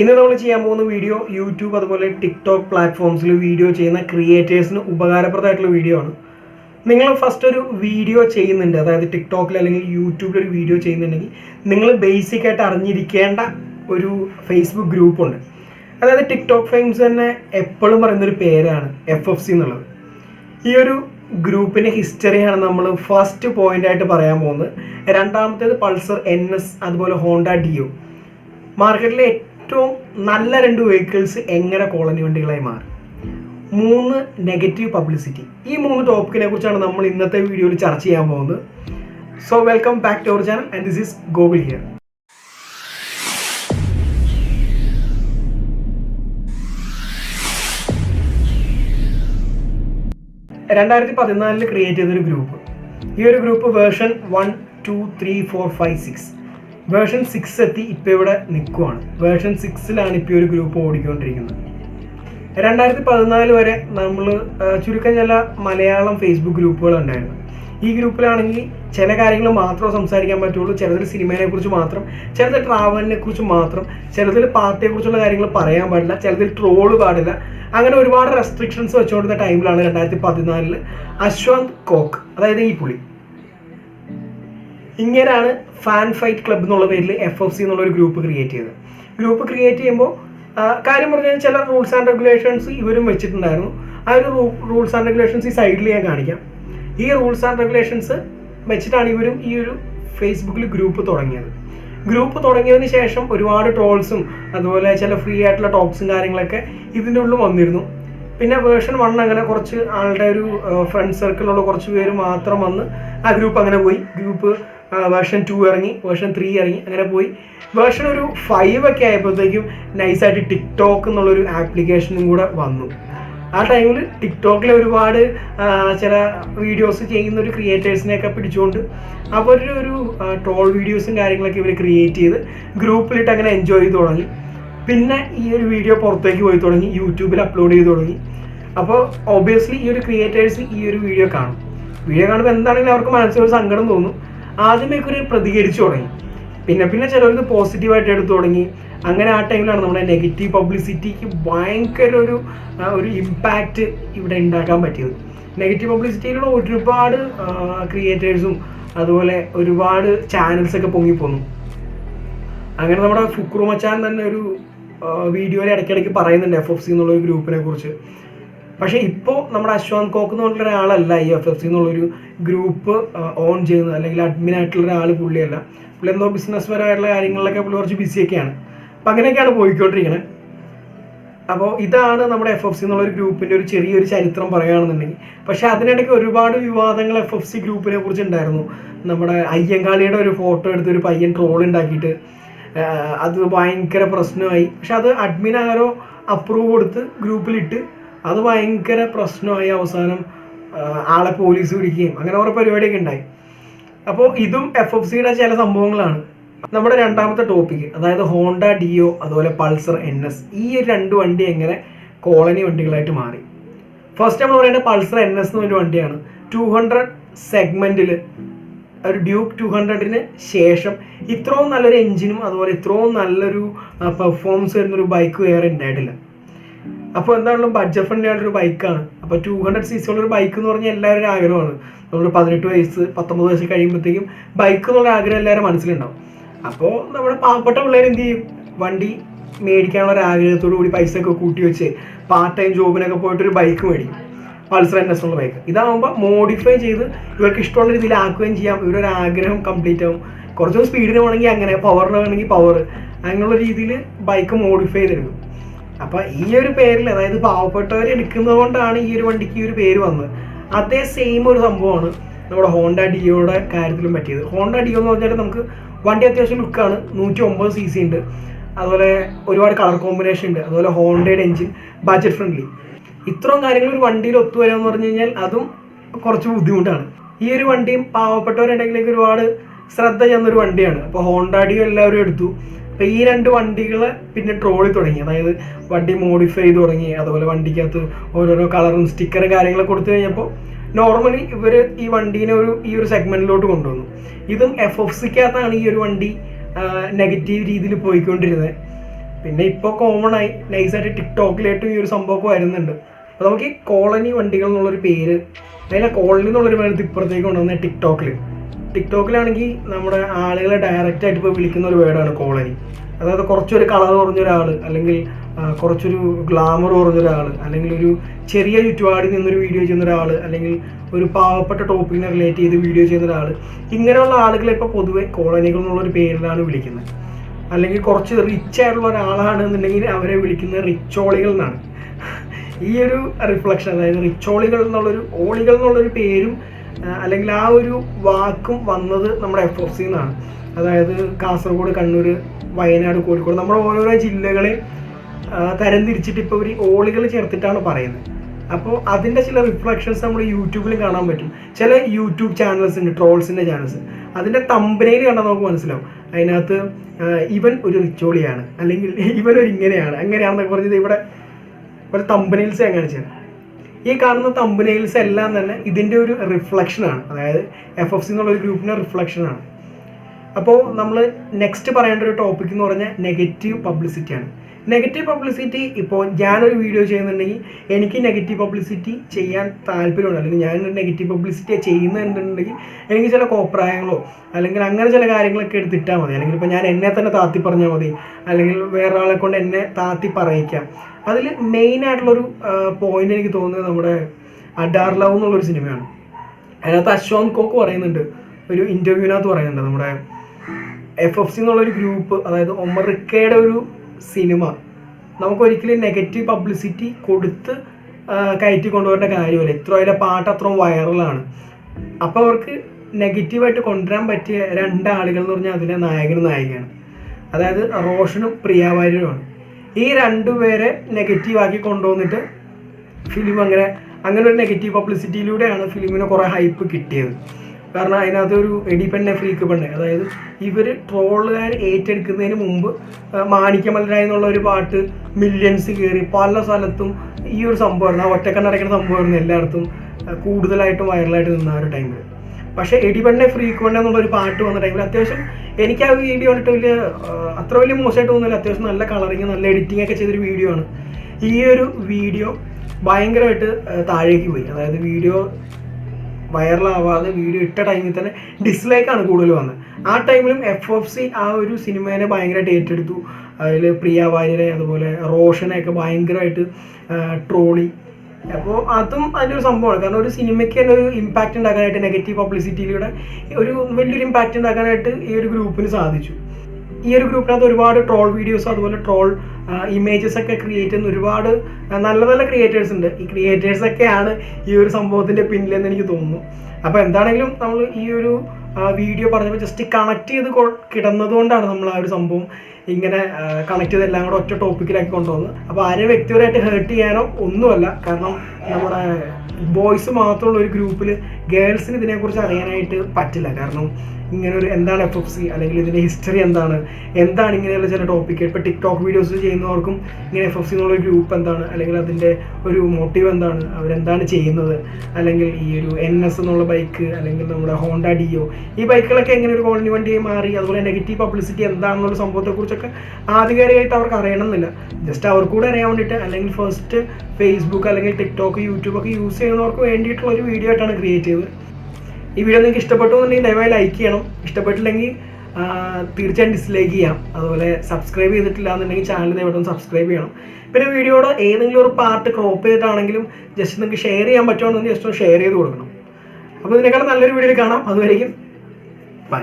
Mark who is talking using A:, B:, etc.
A: ഇന്ന് നമ്മൾ ചെയ്യാൻ പോകുന്ന വീഡിയോ യൂട്യൂബ് അതുപോലെ ടിക്ടോക്ക് പ്ലാറ്റ്ഫോംസിൽ വീഡിയോ ചെയ്യുന്ന ക്രിയേറ്റേഴ്സിന് ഉപകാരപ്രദമായിട്ടുള്ള വീഡിയോ ആണ്. നിങ്ങൾ ഫസ്റ്റ് ഒരു വീഡിയോ ചെയ്യുന്നുണ്ട് അതായത് ടിക്ടോക്കിൽ അല്ലെങ്കിൽ യൂട്യൂബിൽ ഒരു വീഡിയോ ചെയ്യുന്നുണ്ടെങ്കിൽ നിങ്ങൾ ബേസിക് ആയിട്ട് അറിഞ്ഞിരിക്കേണ്ട ഒരു ഫേസ്ബുക്ക് ഗ്രൂപ്പുണ്ട് അതായത് ടിക്ടോക്ക് ഫെയിംസ് തന്നെ എപ്പോഴും പറയുന്നൊരു പേരാണ് എഫ് എഫ് സി എന്നുള്ളത്. ഈ ഒരു ഗ്രൂപ്പിന്റെ ഹിസ്റ്ററിയാണ് നമ്മൾ ഫസ്റ്റ് പോയിന്റ് ആയിട്ട് പറയാൻ പോകുന്നത്. രണ്ടാമത്തേത് പൾസർ എൻ എസ് അതുപോലെ ഹോണ്ട ഡിയോ മാർക്കറ്റിലെ ഏറ്റവും നല്ല രണ്ട് വെഹിക്കിൾസ് എങ്ങനെ കോളനി വണ്ടികളായി മാറും? മൂന്ന് നെഗറ്റീവ് പബ്ലിസിറ്റി ഈ മൂന്ന് ടോപ്പിക്കിനെ കുറിച്ചാണ് നമ്മൾ ഇന്നത്തെ വീഡിയോയിൽ ചർച്ച ചെയ്യാൻ പോകുന്നത്. So welcome back to our channel and this is Gokul here രണ്ടായിരത്തി പതിനാലിൽ ക്രിയേറ്റ് ചെയ്തൊരു ഗ്രൂപ്പ് ഈ ഒരു group version one two three four five six version six എത്തി ഇപ്പോൾ ഇവിടെ നിൽക്കുവാണ് വേർഷൻ സിക്സിലാണ് ഇപ്പോൾ ഒരു ഗ്രൂപ്പ് ഓടിക്കൊണ്ടിരിക്കുന്നത്. രണ്ടായിരത്തി പതിനാല് വരെ നമ്മൾ ചുരുക്കം ചില മലയാളം ഫേസ്ബുക്ക് ഗ്രൂപ്പുകൾ ഉണ്ടായിരുന്നു. ഈ ഗ്രൂപ്പിലാണെങ്കിൽ ചില കാര്യങ്ങൾ മാത്രമേ സംസാരിക്കാൻ പറ്റുള്ളൂ. ചിലതിൽ സിനിമയെ കുറിച്ച് മാത്രം ചിലത് ട്രാവലിനെ കുറിച്ച് മാത്രം ചിലതിൽ പാർട്ടിയെ കുറിച്ചുള്ള കാര്യങ്ങൾ പറയാൻ പാടില്ല. ചിലതിൽ ട്രോൾ പാടില്ല. അങ്ങനെ ഒരുപാട് റെസ്ട്രിക്ഷൻസ് വെച്ചുകൊണ്ടിരുന്ന ടൈമിലാണ് രണ്ടായിരത്തി പതിനാലിൽ അശ്വന്ത് കോക്ക് അതായത് ഈ പുള്ളി. ഇങ്ങനെയാണ് ഫാൻ ഫൈറ്റ് ക്ലബ് എന്നുള്ള പേരിൽ എഫ് എഫ് സി എന്നുള്ള ഒരു ഗ്രൂപ്പ് ക്രിയേറ്റ് ചെയ്തത്. ഗ്രൂപ്പ് ക്രിയേറ്റ് ചെയ്യുമ്പോൾ കാര്യം പറഞ്ഞാൽ ചില റൂൾസ് ആൻഡ് റെഗുലേഷൻസ് ഇവരും വെച്ചിട്ടുണ്ടായിരുന്നു. ആ ഒരു റൂൾസ് ആൻഡ് റെഗുലേഷൻസ് ഈ സൈഡിൽ ഞാൻ കാണിക്കാം. ഈ റൂൾസ് ആൻഡ് റെഗുലേഷൻസ് വെച്ചിട്ടാണ് ഇവരും ഈ ഒരു ഫേസ്ബുക്കിൽ ഗ്രൂപ്പ് തുടങ്ങിയത്. ഗ്രൂപ്പ് തുടങ്ങിയതിന് ശേഷം ഒരുപാട് ട്രോൾസും അതുപോലെ ചില ഫ്രീ ആയിട്ടുള്ള ടോക്സും കാര്യങ്ങളൊക്കെ ഇതിന്റെ ഉള്ളിൽ വന്നിരുന്നു. പിന്നെ വേർഷൻ വൺ അങ്ങനെ കുറച്ച് ആളുടെ ഒരു ഫ്രണ്ട് സർക്കിളിലുള്ള കുറച്ച് പേര് മാത്രം വന്ന് ആ ഗ്രൂപ്പ് അങ്ങനെ പോയി. ഗ്രൂപ്പ് വേർഷൻ ടു ഇറങ്ങി വേർഷൻ ത്രീ ഇറങ്ങി അങ്ങനെ പോയി. വേർഷൻ ഒരു ഫൈവ് ഒക്കെ ആയപ്പോഴത്തേക്കും നൈസായിട്ട് ടിക്ടോക്ക് എന്നുള്ളൊരു ആപ്ലിക്കേഷനും കൂടെ വന്നു. ആ ടൈമിൽ ടിക്ടോക്കിൽ ഒരുപാട് ചില വീഡിയോസ് ചെയ്യുന്ന ഒരു ക്രിയേറ്റേഴ്സിനെയൊക്കെ പിടിച്ചുകൊണ്ട് അവരുടെ ഒരു ട്രോൾ വീഡിയോസും കാര്യങ്ങളൊക്കെ ഇവർ ക്രിയേറ്റ് ചെയ്ത് ഗ്രൂപ്പിലിട്ട് അങ്ങനെ എൻജോയ് ചെയ്ത് തുടങ്ങി. പിന്നെ ഈ ഒരു വീഡിയോ പുറത്തേക്ക് പോയി തുടങ്ങി യൂട്യൂബിൽ അപ്ലോഡ് ചെയ്ത് തുടങ്ങി. അപ്പോൾ ഒബിയസ്ലി ഈ ഒരു ക്രിയേറ്റേഴ്സ് ഈ ഒരു വീഡിയോ കാണും. വീഡിയോ കാണുമ്പോൾ എന്താണെങ്കിലും അവർക്ക് മനസ്സിലൊരു സങ്കടം തോന്നും. ആദ്യമേക്ക് ഒരു പ്രതികരിച്ചു തുടങ്ങി. പിന്നെ പിന്നെ ചിലർക്ക് പോസിറ്റീവായിട്ട് എടുത്തു തുടങ്ങി. അങ്ങനെ ആ ടൈമിലാണ് നമ്മുടെ നെഗറ്റീവ് പബ്ലിസിറ്റിക്ക് ഭയങ്കര ഒരു ഒരു ഇമ്പാക്റ്റ് ഇവിടെ ഉണ്ടാക്കാൻ പറ്റിയത്. നെഗറ്റീവ് പബ്ലിസിറ്റിയിലുള്ള ഒരുപാട് ക്രിയേറ്റേഴ്സും അതുപോലെ ഒരുപാട് ചാനൽസ് ഒക്കെ പൊങ്ങിപ്പോന്നു അങ്ങനെ നമ്മുടെ ഫുക്രുമച്ചാൻ തന്നെ ഒരു വീഡിയോയിൽ ഇടയ്ക്കിടയ്ക്ക് പറയുന്നുണ്ട് എഫ് എഫ് സി എന്നുള്ള ഒരു ഗ്രൂപ്പിനെ കുറിച്ച്. പക്ഷേ ഇപ്പോൾ നമ്മുടെ അശ്വന്ത് കോക്ക് എന്ന് പറഞ്ഞ ഒരാളല്ല എഫ് എഫ് സി എന്നുള്ളൊരു ഗ്രൂപ്പ് ഓൺ ചെയ്യുന്നത്. അല്ലെങ്കിൽ അഡ്മിൻ ആയിട്ടുള്ള ഒരാൾ പുള്ളിയല്ല. പുള്ളി എന്തോ ബിസിനസ് പരമായിട്ടുള്ള കാര്യങ്ങളിലൊക്കെ പുള്ളി കുറച്ച് ബിസിയൊക്കെയാണ് അപ്പം അങ്ങനെയൊക്കെയാണ് പോയിക്കൊണ്ടിരിക്കുന്നത് അപ്പോൾ ഇതാണ് നമ്മുടെ എഫ് എഫ് സി എന്നുള്ള ഒരു ഗ്രൂപ്പിന്റെ ഒരു ചെറിയൊരു ചരിത്രം പറയുകയാണെന്നുണ്ടെങ്കിൽ. പക്ഷേ അതിനിടയ്ക്ക് ഒരുപാട് വിവാദങ്ങൾ എഫ് എഫ് സി ഗ്രൂപ്പിനെ കുറിച്ച് ഉണ്ടായിരുന്നു. നമ്മുടെ അയ്യങ്കാളിയുടെ ഒരു ഫോട്ടോ എടുത്ത് ഒരു പയ്യൻ ട്രോൾ ഉണ്ടാക്കിയിട്ട് അത് ഭയങ്കര പ്രശ്നമായി. പക്ഷെ അത് അഡ്മിൻ ആരോ അപ്രൂവ് കൊടുത്ത് ഗ്രൂപ്പിലിട്ട് അത് ഭയങ്കര പ്രശ്നമായി അവസാനം ആളെ പോലീസ് പിടിക്കുകയും അങ്ങനെ കുറേ പരിപാടിയൊക്കെ ഉണ്ടായി. അപ്പോൾ ഇതും എഫ് എഫ് സിയുടെ ചില സംഭവങ്ങളാണ്. നമ്മുടെ രണ്ടാമത്തെ ടോപ്പിക് അതായത് ഹോണ്ട ഡിയോ അതുപോലെ പൾസർ എൻ എസ് ഈ ഒരു രണ്ട് വണ്ടി എങ്ങനെ കോളനി വണ്ടികളായിട്ട് മാറി? ഫസ്റ്റ് നമ്മൾ പറയുന്നത് പൾസർ എൻ എസ് എന്നൊരു വണ്ടിയാണ്. ടു ഹൺഡ്രഡ് സെഗ്മെന്റിൽ ഒരു ഡ്യൂക്ക് ടു ഹൺഡ്രഡിന് ശേഷം ഇത്രയും നല്ലൊരു എഞ്ചിനും അതുപോലെ ഇത്രയും നല്ലൊരു പെർഫോമൻസ് വരുന്നൊരു ബൈക്ക് വേറെ ഉണ്ടായിട്ടില്ല. അപ്പോൾ എന്താണല്ലോ ബഡ്ജറ്റ് ഫ്രണ്ട്ലി ആയിട്ടൊരു ബൈക്കാണ് അപ്പോൾ ടു ഹൺഡ്രഡ് സി സി ഉള്ള ഒരു ബൈക്ക് എന്ന് പറഞ്ഞാൽ എല്ലാവരും ആഗ്രഹമാണ്. നമ്മൾ പതിനെട്ട് വയസ്സ് പത്തൊമ്പത് വയസ്സ് കഴിയുമ്പോഴത്തേക്കും ബൈക്ക് എന്നുള്ള ആഗ്രഹം എല്ലാവരും മനസ്സിലുണ്ടാവും. അപ്പോൾ നമ്മുടെ പാവപ്പെട്ട പിള്ളേർ എന്ത് ചെയ്യും? വണ്ടി മേടിക്കാനുള്ള ഒരു ആഗ്രഹത്തോടു കൂടി പൈസ ഒക്കെ കൂട്ടി വെച്ച് പാർട്ട് ടൈം ജോബിനൊക്കെ പോയിട്ട് ഒരു ബൈക്ക് മേടിക്കും. പൾസർ എൻ എസ് ഉള്ള ബൈക്ക് ഇതാകുമ്പോൾ മോഡിഫൈ ചെയ്ത് ഇവർക്ക് ഇഷ്ടമുള്ള രീതിയിൽ ആക്കുകയും ചെയ്യാം. ഇവരൊരു ആഗ്രഹം കംപ്ലീറ്റ് ആവും. കുറച്ചും സ്പീഡിന് വേണമെങ്കിൽ അങ്ങനെ പവറിന് വേണമെങ്കിൽ പവർ അങ്ങനെയുള്ള രീതിയിൽ ബൈക്ക് മോഡിഫൈ ചെയ്തെടുക്കും. അപ്പൊ ഈ ഒരു പേരിൽ അതായത് പാവപ്പെട്ടവർ എടുക്കുന്നത് കൊണ്ടാണ് ഈ ഒരു വണ്ടിക്ക് ഈ ഒരു പേര് വന്നത്. അതേ സെയിം ഒരു സംഭവമാണ് നമ്മുടെ ഹോണ്ട ഡിയോയുടെ കാര്യത്തിലും പറ്റിയത്. ഹോണ്ട ഡിയോ എന്ന് പറഞ്ഞാൽ നമുക്ക് വണ്ടി അത്യാവശ്യം ലുക്കാണ് നൂറ്റി ഒമ്പത് സി സി ഉണ്ട്. അതുപോലെ ഒരുപാട് കളർ കോമ്പിനേഷൻ ഉണ്ട്. അതുപോലെ ഹോണ്ടയുടെ എഞ്ചിൻ ബഡ്ജറ്റ് ഫ്രണ്ട്ലി ഇത്രയും കാര്യങ്ങൾ ഒരു വണ്ടിയിൽ ഒത്തുവരിക എന്ന് പറഞ്ഞു കഴിഞ്ഞാൽ അതും കുറച്ച് ബുദ്ധിമുട്ടാണ്. ഈ ഒരു വണ്ടിയും പാവപ്പെട്ടവരുണ്ടെങ്കിലേക്ക് ഒരുപാട് ശ്രദ്ധ ചെന്നൊരു വണ്ടിയാണ്. അപ്പോൾ ഹോണ്ടാഡിയോ എല്ലാവരും എടുത്തു. അപ്പോൾ ഈ രണ്ട് വണ്ടികളെ പിന്നെ ട്രോളി തുടങ്ങി. അതായത് വണ്ടി മോഡിഫൈ ചെയ്ത് തുടങ്ങി. അതുപോലെ വണ്ടിക്കകത്ത് ഓരോരോ കളറും സ്റ്റിക്കറും കാര്യങ്ങളൊക്കെ കൊടുത്തു കഴിഞ്ഞപ്പോൾ നോർമലി ഇവർ ഈ വണ്ടീനെ ഒരു ഈ ഒരു സെഗ്മെന്റിലോട്ട് കൊണ്ടുവന്നു. ഇതും എഫ് എഫ് സിക്കകത്താണ് ഈ ഒരു വണ്ടി നെഗറ്റീവ് രീതിയിൽ പോയിക്കൊണ്ടിരുന്നത്. പിന്നെ ഇപ്പോൾ കോമൺ ആയി നൈസായിട്ട് ടിക്ടോക്കിലായിട്ടും ഈ ഒരു സംഭവമൊക്കെ വരുന്നുണ്ട്. അപ്പോൾ നമുക്ക് ഈ കോളനി വണ്ടികൾ എന്നുള്ളൊരു പേര് അതിലെ കോളനി എന്നുള്ളൊരു പേര് ഇപ്പുറത്തേക്ക് കൊണ്ടുവന്നത് ടിക്ടോക്കിൽ ടിക്ടോക്കിലാണെങ്കിൽ നമ്മുടെ ആളുകളെ ഡയറക്റ്റ് ആയിട്ട് ഇപ്പോൾ വിളിക്കുന്ന ഒരു വേർഡാണ് കോളനി. അതായത് കുറച്ചൊരു കളർ കുറഞ്ഞൊരാൾ അല്ലെങ്കിൽ കുറച്ചൊരു ഗ്ലാമർ കുറഞ്ഞൊരാൾ അല്ലെങ്കിൽ ഒരു ചെറിയ ചുറ്റുപാടിൽ നിന്നൊരു വീഡിയോ ചെയ്യുന്ന ഒരാൾ അല്ലെങ്കിൽ ഒരു പാവപ്പെട്ട ടോപ്പിക്കിനെ റിലേറ്റ് ചെയ്ത് വീഡിയോ ചെയ്യുന്ന ഒരാൾ ഇങ്ങനെയുള്ള ആളുകളെ ഇപ്പോൾ പൊതുവെ കോളനികൾ എന്നുള്ളൊരു പേരിലാണ് വിളിക്കുന്നത്. അല്ലെങ്കിൽ കുറച്ച് റിച്ച് ആയിട്ടുള്ള ഒരാളാണെന്നുണ്ടെങ്കിൽ അവരെ വിളിക്കുന്നത് റിച്ചോളികൾ എന്നാണ്. ഈ ഒരു റിഫ്ലക്ഷൻ അതായത് റിച്ചോളികൾ എന്നുള്ളൊരു ഓളികൾ എന്നുള്ളൊരു പേരും അല്ലെങ്കിൽ ആ ഒരു വാക്കും വന്നത് നമ്മുടെ എഫ് എഫ് സി അതായത് കാസർഗോഡ് കണ്ണൂർ വയനാട് കോഴിക്കോട് നമ്മുടെ ഓരോരോ ജില്ലകളെ തരം തരംതിരിച്ചിട്ട് ഇപ്പോൾ ഒരു ഓളികൾ ചേർത്തിട്ടാണ് പറയുന്നത്. അപ്പോൾ അതിന്റെ ചില റിഫ്ലക്ഷൻസ് നമ്മൾ യൂട്യൂബിലും കാണാൻ പറ്റും. ചില യൂട്യൂബ് ചാനൽസ് ഉണ്ട് ട്രോൾസിന്റെ ചാനൽസ് അതിന്റെ തമ്പനയിൽ കണ്ടാൽ നമുക്ക് മനസ്സിലാവും. അതിനകത്ത് ഇവൻ ഒരു റിച്ചോളിയാണ് അല്ലെങ്കിൽ ഇവൻ ഒരു ഇങ്ങനെയാണ് അങ്ങനെയാണെന്നൊക്കെ പറഞ്ഞത് ഇവിടെ ഒരു തമ്പനയിൽസ് ഞാൻ കാണിച്ചത് ഈ കാണുന്ന തമ്പനയിൽസ് എല്ലാം തന്നെ ഇതിന്റെ ഒരു റിഫ്ലക്ഷനാണ് അതായത് എഫ് എഫ് സി എന്നുള്ള ഒരു ഗ്രൂപ്പിന്റെ റിഫ്ലക്ഷനാണ് അപ്പോൾ നമ്മൾ നെക്സ്റ്റ് പറയേണ്ട ഒരു ടോപ്പിക് എന്ന് പറഞ്ഞാൽ നെഗറ്റീവ് പബ്ലിസിറ്റിയാണ് നെഗറ്റീവ് പബ്ലിസിറ്റി ഇപ്പോൾ ഞാനൊരു വീഡിയോ ചെയ്യുന്നുണ്ടെങ്കിൽ എനിക്ക് നെഗറ്റീവ് പബ്ലിസിറ്റി ചെയ്യാൻ താല്പര്യമുണ്ട്. അല്ലെങ്കിൽ ഞാൻ നെഗറ്റീവ് പബ്ലിസിറ്റി ചെയ്യുന്നുണ്ടെന്നുണ്ടെങ്കിൽ എനിക്ക് ചില കോപ്രായങ്ങളോ അല്ലെങ്കിൽ അങ്ങനെ ചില കാര്യങ്ങളൊക്കെ എടുത്തിട്ടാൽ മതി. അല്ലെങ്കിൽ ഇപ്പോൾ ഞാൻ എന്നെ തന്നെ താത്തി പറഞ്ഞാൽ മതി. അല്ലെങ്കിൽ വേറെ ആളെ കൊണ്ട് എന്നെ താത്തി പറയിക്കാം. അതിൽ മെയിൻ ആയിട്ടുള്ളൊരു പോയിന്റ് എനിക്ക് തോന്നുന്നത് നമ്മുടെ അഡാർ ലവ് എന്നുള്ളൊരു സിനിമയാണ്. അതിനകത്ത് അശോം കോക്ക് പറയുന്നുണ്ട്. ഒരു ഇന്റർവ്യൂവിനകത്ത് പറയുന്നുണ്ട് നമ്മുടെ എഫ് എഫ് സി എന്നുള്ളൊരു ഗ്രൂപ്പ് അതായത് ഒമറിക്കയുടെ ഒരു സിനിമ. നമുക്ക് ഒരിക്കലും നെഗറ്റീവ് പബ്ലിസിറ്റി കൊടുത്ത് കയറ്റി കൊണ്ടുവരേണ്ട കാര്യമല്ല. ഇത്ര അതിലെ പാട്ട് അത്രയും വൈറലാണ് അപ്പോൾ അവർക്ക് നെഗറ്റീവായിട്ട് കൊണ്ടുവരാൻ പറ്റിയ രണ്ടാളുകൾ എന്ന് പറഞ്ഞാൽ അതിലെ നായകനും നായികയാണ്. അതായത് റോഷനും പ്രിയാവാര്യനുമാണ് ഈ രണ്ടുപേരെ നെഗറ്റീവാക്കി കൊണ്ടുവന്നിട്ട് ഫിലിം അങ്ങനെ അങ്ങനെ ഒരു നെഗറ്റീവ് പബ്ലിസിറ്റിയിലൂടെയാണ് ഫിലിമിന് കുറേ ഹൈപ്പ് കിട്ടിയത്. കാരണം അതിനകത്ത് ഒരു പെണ്ണെ ഫ്രീക്ക് പെണ്ണെ. അതായത് ഇവർ ട്രോളുകാർ ഏറ്റെടുക്കുന്നതിന് മുമ്പ് മാണിക്യമലരായി എന്നുള്ള ഒരു പാട്ട് മില്യൺസ് കയറി പല സ്ഥലത്തും ഈ ഒരു സംഭവമായിരുന്നു. ആ ഒറ്റക്കണ്ണടയ്ക്കുന്ന സംഭവമായിരുന്നു എല്ലായിടത്തും കൂടുതലായിട്ടും വൈറലായിട്ട് നിന്ന ഒരു ടൈമിൽ പക്ഷേ എടിപെണ്ണെ ഫ്രീക്ക് എന്നുള്ളൊരു പാട്ട് വന്ന ടൈമിൽ അത്യാവശ്യം എനിക്ക് ആ വീഡിയോ കണ്ടിട്ട് വലിയ അത്ര വലിയ മോശമായിട്ട് തോന്നില്ല അത്യാവശ്യം നല്ല കളറിങ് നല്ല എഡിറ്റിംഗ് ഒക്കെ ചെയ്തൊരു വീഡിയോ ആണ്. ഈ ഒരു വീഡിയോ ഭയങ്കരമായിട്ട് താഴേക്ക് പോയി. അതായത് വീഡിയോ വൈറലാവാതെ വീഡിയോ ഇട്ട ടൈമിൽ തന്നെ ഡിസ്ലൈക്കാണ് കൂടുതൽ വന്നത്. ആ ടൈമിലും എഫ് എഫ് സി ആ ഒരു സിനിമേനെ ഭയങ്കരമായിട്ട് ഏറ്റെടുത്തു. അതിൽ പ്രിയ വാര്യരെ അതുപോലെ റോഷനെയൊക്കെ ഭയങ്കരമായിട്ട് ട്രോളി അപ്പോൾ അതും അതിന്റെ ഒരു സംഭവമാണ്. കാരണം ഒരു സിനിമയ്ക്ക് തന്നെ ഒരു ഇമ്പാക്റ്റ് ഉണ്ടാക്കാനായിട്ട് നെഗറ്റീവ് പബ്ലിസിറ്റിയിലൂടെ ഒരു വലിയൊരു ഇമ്പാക്റ്റ് ഉണ്ടാക്കാനായിട്ട് ഈ ഒരു ഗ്രൂപ്പിന് സാധിച്ചു. ഈ ഒരു ഗ്രൂപ്പിനകത്ത് ഒരുപാട് ട്രോൾ വീഡിയോസ് അതുപോലെ ട്രോൾ ഇമേജസ് ഒക്കെ ക്രിയേറ്റ് ചെയ്യുന്ന ഒരുപാട് നല്ല നല്ല ക്രിയേറ്റേഴ്സ് ഉണ്ട്. ഈ ക്രിയേറ്റേഴ്സ് ഒക്കെയാണ് ഈ ഒരു സംഭവത്തിന്റെ പിന്നിലെന്ന് എനിക്ക് തോന്നുന്നു. അപ്പോൾ എന്താണെങ്കിലും നമ്മൾ ഈ ഒരു വീഡിയോ പറഞ്ഞപ്പോൾ ജസ്റ്റ് കണക്ട് ചെയ്ത് കിടന്നതുകൊണ്ടാണ് നമ്മൾ ആ ഒരു സംഭവം ഇങ്ങനെ കണക്ട് ചെയ്ത് എല്ലാം കൂടെ ഒറ്റ ടോപ്പിക്കിലാക്കി കൊണ്ടുവന്നു. അപ്പോൾ ആരെ വ്യക്തിപരമായിട്ട് ഹേർട്ട് ചെയ്യാനോ ഒന്നുമല്ല. കാരണം നമ്മുടെ ബോയ്സ് മാത്രമുള്ള ഒരു ഗ്രൂപ്പിൽ ഗേൾസിന് ഇതിനെക്കുറിച്ച് അറിയാനായിട്ട് പറ്റില്ല. കാരണം ഇങ്ങനെ ഒരു എന്താണ് എഫ് എഫ് സി അല്ലെങ്കിൽ ഇതിന്റെ ഹിസ്റ്ററി എന്താണ്? എന്താണ് ഇങ്ങനെയുള്ള ചില ടോപ്പിക്ക് ഇപ്പോൾ ടിക്ടോക്ക് വീഡിയോസ് ചെയ്യുന്നവർക്കും ഇങ്ങനെ എഫ് എഫ് സി എന്നുള്ള ഗ്രൂപ്പ് എന്താണ്? അല്ലെങ്കിൽ അതിന്റെ ഒരു മോട്ടീവ് എന്താണ്? അവരെന്താണ് ചെയ്യുന്നത്? അല്ലെങ്കിൽ ഈ ഒരു എൻ എസ് എന്നുള്ള ബൈക്ക് അല്ലെങ്കിൽ നമ്മുടെ ഹോണ്ട ഡിയോ ഈ ബൈക്കുകളൊക്കെ എങ്ങനെ ഒരു കോളനി വണ്ടിയായി മാറി? അതുപോലെ നെഗറ്റീവ് പബ്ലിസിറ്റി എന്താണെന്നുള്ള സംഭവത്തെക്കുറിച്ചൊക്കെ ആധികാരികമായിട്ട് അവർക്ക് അറിയണമെന്നില്ല. ജസ്റ്റ് അവർക്ക് കൂടെ അറിയാൻ വേണ്ടിയിട്ട് അല്ലെങ്കിൽ ഫസ്റ്റ് ഫേസ്ബുക്ക് അല്ലെങ്കിൽ ടിക്ടോക്ക് യൂട്യൂബ് ഒക്കെ യൂസ് ചെയ്യുന്നവർക്ക് വേണ്ടിയിട്ടുള്ള ഒരു വീഡിയോ ആയിട്ടാണ് ക്രിയേറ്റ് ചെയ്തത് ഈ വീഡിയോ നിങ്ങൾക്ക് ഇഷ്ടപ്പെട്ടു എന്നുണ്ടെങ്കിൽ ദയവായി ലൈക്ക് ചെയ്യണം. ഇഷ്ടപ്പെട്ടില്ലെങ്കിൽ തീർച്ചയായും ഡിസ്ലൈക്ക് ചെയ്യാം. അതുപോലെ സബ്സ്ക്രൈബ് ചെയ്തിട്ടില്ല എന്നുണ്ടെങ്കിൽ ചാനൽ ദയവായിട്ടും സബ്സ്ക്രൈബ് ചെയ്യണം. പിന്നെ വീഡിയോയുടെ ഏതെങ്കിലും ഒരു പാർട്ട് ക്രോപ്പ് ചെയ്തിട്ടാണെങ്കിലും ജസ്റ്റ് നിങ്ങൾക്ക് ഷെയർ ചെയ്യാൻ പറ്റുവാണെന്നുണ്ടെങ്കിൽ ജസ്റ്റ് ഷെയർ ചെയ്ത് കൊടുക്കണം. അപ്പോൾ ഇതിനേക്കാളും നല്ലൊരു വീഡിയോയിൽ കാണാം. അതുവരെയും ബൈ